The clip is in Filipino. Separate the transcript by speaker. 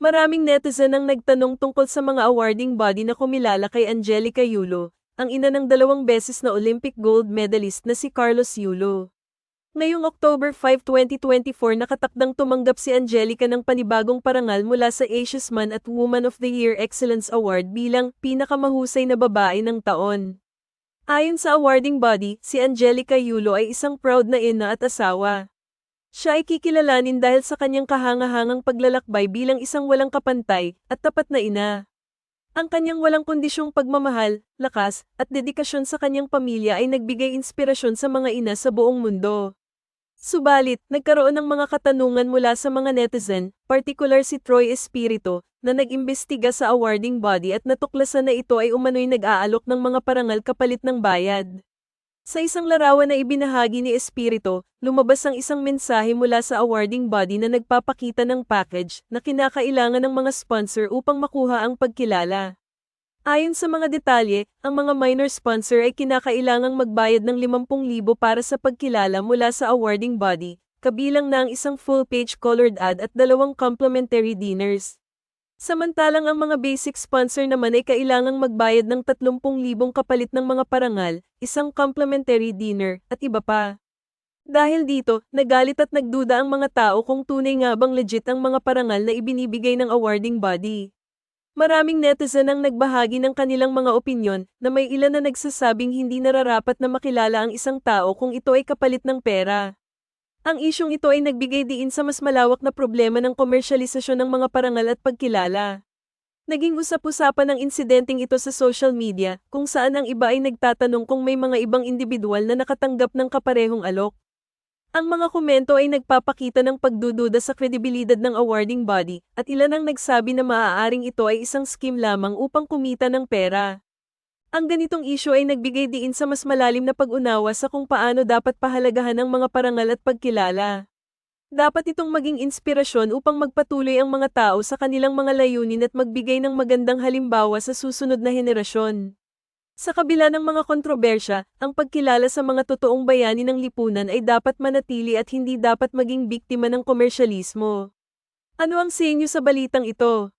Speaker 1: Maraming netizen ang nagtanong tungkol sa mga awarding body na kumilala kay Angelica Yulo, ang ina ng dalawang beses na Olympic gold medalist na si Carlos Yulo. Ngayong October 5, 2024 nakatakdang tumanggap si Angelica ng panibagong parangal mula sa Asia's Man at Woman of the Year Excellence Award bilang pinakamahusay na babae ng taon. Ayon sa awarding body, si Angelica Yulo ay isang proud na ina at asawa. Siya ay kikilalanin dahil sa kanyang kahangahangang paglalakbay bilang isang walang kapantay at tapat na ina. Ang kanyang walang kondisyong pagmamahal, lakas, at dedikasyon sa kanyang pamilya ay nagbigay inspirasyon sa mga ina sa buong mundo. Subalit, nagkaroon ng mga katanungan mula sa mga netizen, partikular si Troy Espirito, na nag-imbestiga sa awarding body at natuklasan na ito ay umano'y nag-aalok ng mga parangal kapalit ng bayad. Sa isang larawan na ibinahagi ni Espirito, lumabas ang isang mensahe mula sa awarding body na nagpapakita ng package na kinakailangan ng mga sponsor upang makuha ang pagkilala. Ayon sa mga detalye, ang mga minor sponsor ay kinakailangang magbayad ng 50,000 para sa pagkilala mula sa awarding body, kabilang na ang isang full-page colored ad at dalawang complimentary dinners. Samantalang ang mga basic sponsor naman ay kailangang magbayad ng 30,000 kapalit ng mga parangal, isang complimentary dinner, at iba pa. Dahil dito, nagalit at nagduda ang mga tao kung tunay nga bang legit ang mga parangal na ibinibigay ng awarding body. Maraming netizen ang nagbahagi ng kanilang mga opinyon na may ilan na nagsasabing hindi nararapat na makilala ang isang tao kung ito ay kapalit ng pera. Ang isyong ito ay nagbigay diin sa mas malawak na problema ng komersyalisasyon ng mga parangal at pagkilala. Naging usap-usapan ang insidenteng ito sa social media, kung saan ang iba ay nagtatanong kung may mga ibang individual na nakatanggap ng kaparehong alok. Ang mga komento ay nagpapakita ng pagdududa sa kredibilidad ng awarding body, at ilan ang nagsabi na maaaring ito ay isang scheme lamang upang kumita ng pera. Ang ganitong isyo ay nagbigay diin sa mas malalim na pag-unawa sa kung paano dapat pahalagahan ang mga parangal at pagkilala. Dapat itong maging inspirasyon upang magpatuloy ang mga tao sa kanilang mga layunin at magbigay ng magandang halimbawa sa susunod na henerasyon. Sa kabila ng mga kontrobersya, ang pagkilala sa mga totoong bayani ng lipunan ay dapat manatili at hindi dapat maging biktima ng komersyalismo. Ano ang sa inyo sa balitang ito?